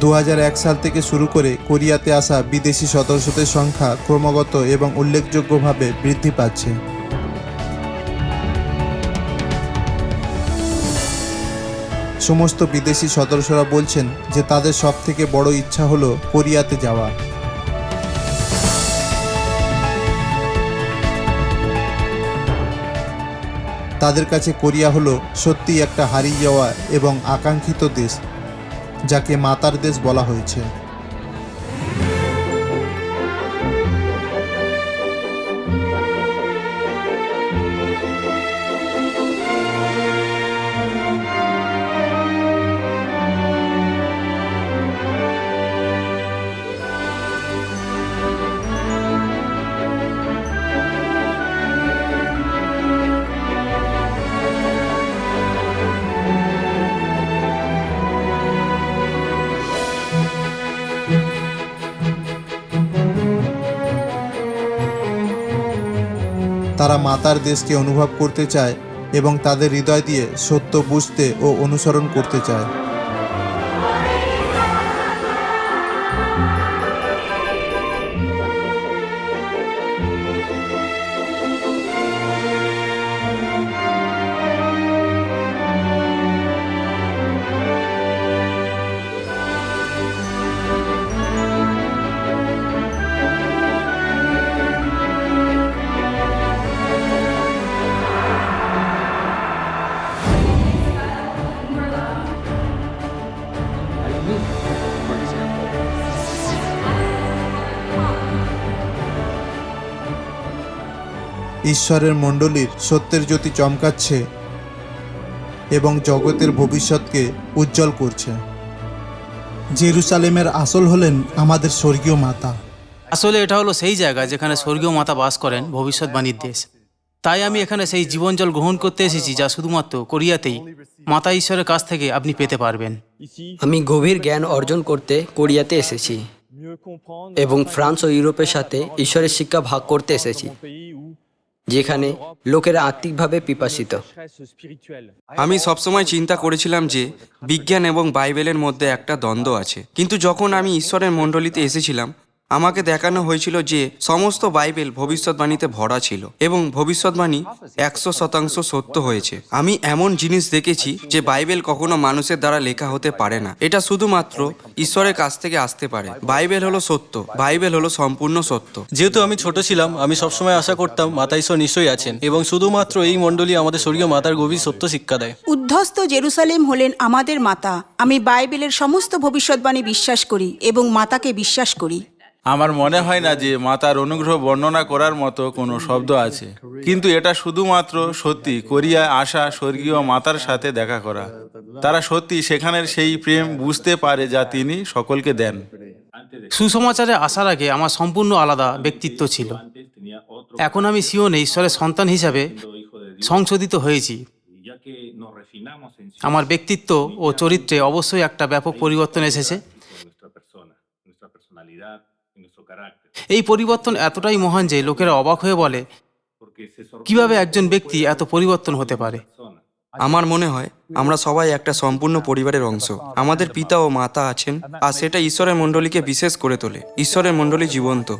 দু হাজার এক সাল থেকে শুরু করে কোরিয়াতে আসা বিদেশি সদস্যদের সংখ্যা ক্রমাগত এবং উল্লেখযোগ্যভাবে বৃদ্ধি পাচ্ছে। সমস্ত বিদেশি সদস্যরা বলছেন যে তাদের সবথেকে বড় ইচ্ছা হলো কোরিয়াতে যাওয়া। তাদের কাছে কোরিয়া হলো সত্যিই একটা হারিয়ে যাওয়া এবং আকাঙ্ক্ষিত দেশ। যাকে মাতার দেশ বলা হয়েছে। তারা মাতার দেশকে অনুভব করতে চায় এবং তাদের হৃদয় দিয়ে সত্য বুঝতে ও অনুসরণ করতে চায়। ঈশ্বরের মণ্ডলীর সত্যের জ্যোতি চমকাচ্ছে এবং জগতের ভবিষ্যৎকে উজ্জ্বল করছে। জেরুসালেমের আসল হলেন আমাদের স্বর্গীয় মাতা। আসলে এটা হলো সেই জায়গা যেখানে স্বর্গীয় মাতা বাস করেন ভবিষ্যৎবাণীর দেশ। তাই আমি এখানে সেই জীবন জল গ্রহণ করতে এসেছি যা শুধুমাত্র কোরিয়াতেই মাতা ঈশ্বরের কাছ থেকে আপনি পেতে পারবেন। আমি গভীর জ্ঞান অর্জন করতে কোরিয়াতে এসেছি এবং ফ্রান্স ও ইউরোপের সাথে ঈশ্বরের শিক্ষা ভাগ করতে এসেছি। যেখানে লোকেরা আত্মিকভাবে পিপাসিত। আমি সবসময় চিন্তা করেছিলাম যে বিজ্ঞান এবং বাইবেলের মধ্যে একটা দ্বন্দ্ব আছে। কিন্তু যখন আমি ঈশ্বরের মণ্ডলীতে এসেছিলাম আমাকে দেখানো হয়েছিল যে সমস্ত বাইবেল ভবিষ্যৎবাণীতে ভরা ছিল এবং ভবিষ্যৎবাণী একশো শতাংশ সত্য হয়েছে। আমি এমন জিনিস দেখেছি যে বাইবেল কখনো মানুষের দ্বারা লেখা হতে পারে না। এটা শুধুমাত্র ঈশ্বরের কাছ থেকে আসতে পারে। বাইবেল হলো সত্য বাইবেল হলো সম্পূর্ণ সত্য। যেহেতু আমি ছোট ছিলাম আমি সবসময় আশা করতাম মাতা ঈশ্বর নিশ্চয়ই আছেন এবং শুধুমাত্র এই মণ্ডলী আমাদের স্বর্গীয় মাতার গভীর সত্য শিক্ষা দেয়। উদ্ধস্ত জেরুসালেম হলেন আমাদের মাতা। আমি বাইবেলের সমস্ত ভবিষ্যৎবাণী বিশ্বাস করি এবং মাতাকে বিশ্বাস করি। আমার মনে হয় না যে মাতার অনুগ্রহ বর্ণনা করার মতো কোনো শব্দ আছে। কিন্তু এটা শুধুমাত্র সত্যি কোরিয়ায় আসা স্বর্গীয় মাতার সাথে দেখা করা। তারা সত্যি সেখানের সেই প্রেম বুঝতে পারে যা তিনি সকলকে দেন। সুসমাচারে আসার আগে আমার সম্পূর্ণ আলাদা ব্যক্তিত্ব ছিল। এখন আমি সিওনে ঈশ্বরের সন্তান হিসাবে সংশোধিত হয়েছি। আমার ব্যক্তিত্ব ও চরিত্রে অবশ্যই একটা ব্যাপক পরিবর্তন এসেছে। এই পরিবর্তন এতটাই মহান যে লোকেরা অবাক হয়ে বলে কীভাবে একজন ব্যক্তি এত পরিবর্তন হতে পারে? আমার মনে হয় আমরা সবাই একটা সম্পূর্ণ পরিবারের অংশ। আমাদের পিতা ও মাতা আছেন আর সেটা ঈশ্বরের মণ্ডলীকে বিশেষ করে তোলে। ঈশ্বরের মণ্ডলী জীবন্ত।